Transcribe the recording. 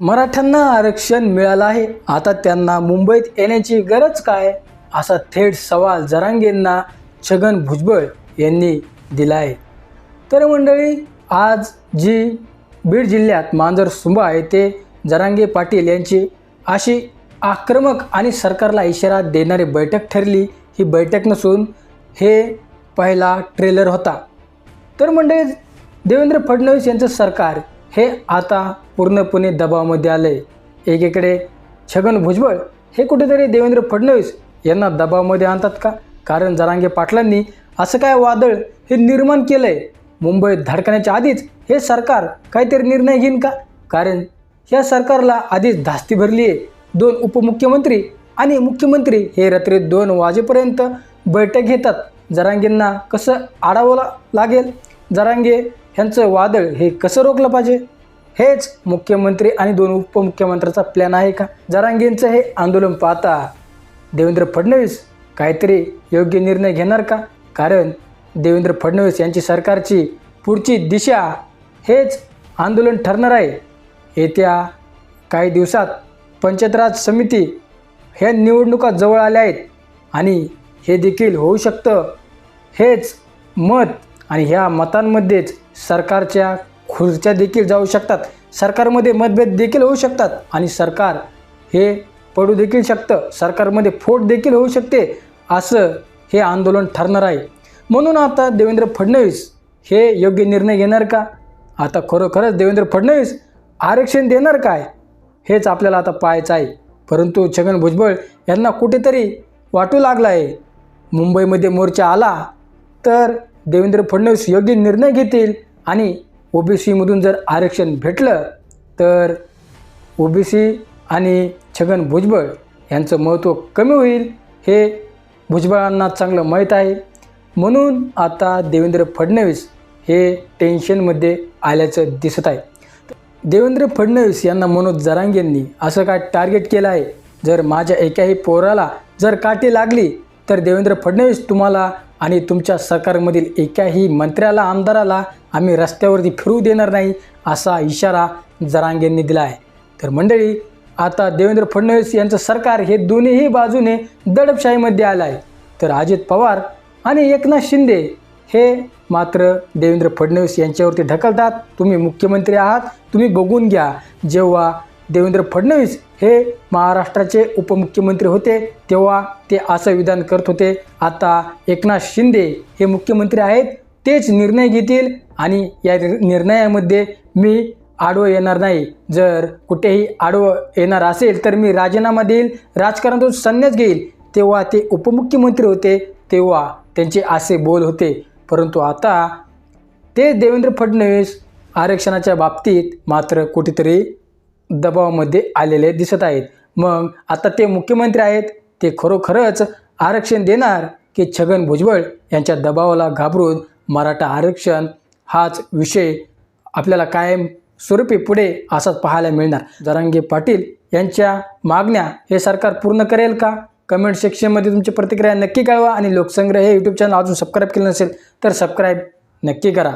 मराठ्यांना आरक्षण मिळालं आहे. आता त्यांना मुंबईत येण्याची गरज काय? असा थेट सवाल जरांगेंना छगन भुजबळ यांनी दिला आहे. तर मंडळी आज जी बीड जिल्ह्यात मांजर सुंबा येथे जरांगे पाटील यांची अशी आक्रमक आणि सरकारला इशारा देणारी बैठक ठरली. ही बैठक नसून हे पहिला ट्रेलर होता. तर मंडळी देवेंद्र फडणवीस यांचं सरकार हे आता पूर्णपणे दबावामध्ये आलं आहे एकीकडे छगन भुजबळ हे कुठेतरी देवेंद्र फडणवीस यांना दबावामध्ये आणतात का? कारण जरांगे पाटलांनी असं काय वादळ हे निर्माण केलं आहे मुंबईत धडकण्याच्या आधीच हे सरकार काहीतरी निर्णय घेईन का? कारण या सरकारला आधीच धास्ती भरली आहे दोन उपमुख्यमंत्री आणि मुख्यमंत्री हे रात्री दोन वाजेपर्यंत बैठक घेतात. जरांगेंना कसं आडावं ला- लागेल? जरांगे ह्यांचं वादळ हे कसं रोखलं पाहिजे? हेच मुख्यमंत्री आणि दोन उपमुख्यमंत्र्यांचा प्लॅन आहे का? जरांगेंचं हे आंदोलन पाहता देवेंद्र फडणवीस काहीतरी योग्य निर्णय घेणार का? कारण देवेंद्र फडणवीस यांची सरकारची पुढची दिशा हेच आंदोलन ठरणार आहे. येत्या काही दिवसात पंचायतराज समिती ह्या निवडणुका जवळ आल्या आहेत आणि हे देखील होऊ शकतं. हेच मत आणि ह्या मतांमध्येच सरकारच्या खुर्च्या देखील जाऊ शकतात. सरकारमध्ये मतभेद देखील होऊ शकतात आणि सरकार हे पडू देखील शकतं. सरकारमध्ये फोट देखील होऊ शकते असं हे आंदोलन ठरणार आहे. म्हणून आता देवेंद्र फडणवीस हे योग्य निर्णय घेणार का? आता खरोखरच देवेंद्र फडणवीस आरक्षण देणार काय? हेच आपल्याला आता पाहायचं आहे. परंतु छगन भुजबळ यांना कुठेतरी वाटू लागला आहे. मुंबईमध्ये मोर्चा आला तर देवेंद्र फडणवीस योग्य निर्णय घेतील आणि ओबीसीमधून जर आरक्षण भेटलं तर ओबीसी आणि छगन भुजबळ यांचं महत्त्व कमी होईल हे भुजबळांना चांगलं माहीत आहे. म्हणून आता देवेंद्र फडणवीस हे टेन्शनमध्ये आल्याचं दिसत आहे. देवेंद्र फडणवीस यांना मनोज जरांगेंनी असं काय टार्गेट केलं आहे? जर माझ्या एकाही पोराला जर काठी लागली तर देवेंद्र फडणवीस तुम्हाला आणि तुमच्या सरकारमधील एकाही मंत्र्याला आमदाराला आम्ही रस्त्यावरती फिरू देणार नाही असा इशारा जरांगेंनी दिला आहे. तर मंडळी आता देवेंद्र फडणवीस यांचं सरकार हे दोन्हीही बाजूने दडपशाहीमध्ये आलं आहे. तर अजित पवार आणि एकनाथ शिंदे हे मात्र देवेंद्र फडणवीस यांच्यावरती ढकलतात. तुम्ही मुख्यमंत्री आहात तुम्ही बघून घ्या. जेव्हा देवेंद्र फडणवीस हे महाराष्ट्राचे उपमुख्यमंत्री होते तेव्हा ते असं विधान करत होते. आता एकनाथ शिंदे हे मुख्यमंत्री आहेत तेच निर्णय घेतील आणि या निर्णयामध्ये मी आडवं येणार नाही. जर कुठेही आडवं येणार असेल तर मी राजीनामा देईल राजकारणातून संन्यास घेईल. तेव्हा ते उपमुख्यमंत्री होते तेव्हा त्यांचे असे बोल होते. परंतु आता ते देवेंद्र फडणवीस आरक्षणाच्या बाबतीत मात्र कुठेतरी दबावामध्ये आलेले दिसत आहेत. मग आता ते मुख्यमंत्री आहेत ते खरोखरच आरक्षण देणार की छगन भुजबळ यांच्या दबावाला घाबरून मराठा आरक्षण हाच विषय आपल्याला कायम स्वरूपी पुढे असाच पाहायला मिळणार. जरांगे पाटील यांच्या मागण्या हे सरकार पूर्ण करेल का? कमेंट सेक्शनमध्ये तुमची प्रतिक्रिया नक्की कळवा आणि लोकसंग्रह हे यूट्यूब चॅनल अजून सबस्क्राईब केलं नसेल तर सबस्क्राईब नक्की करा.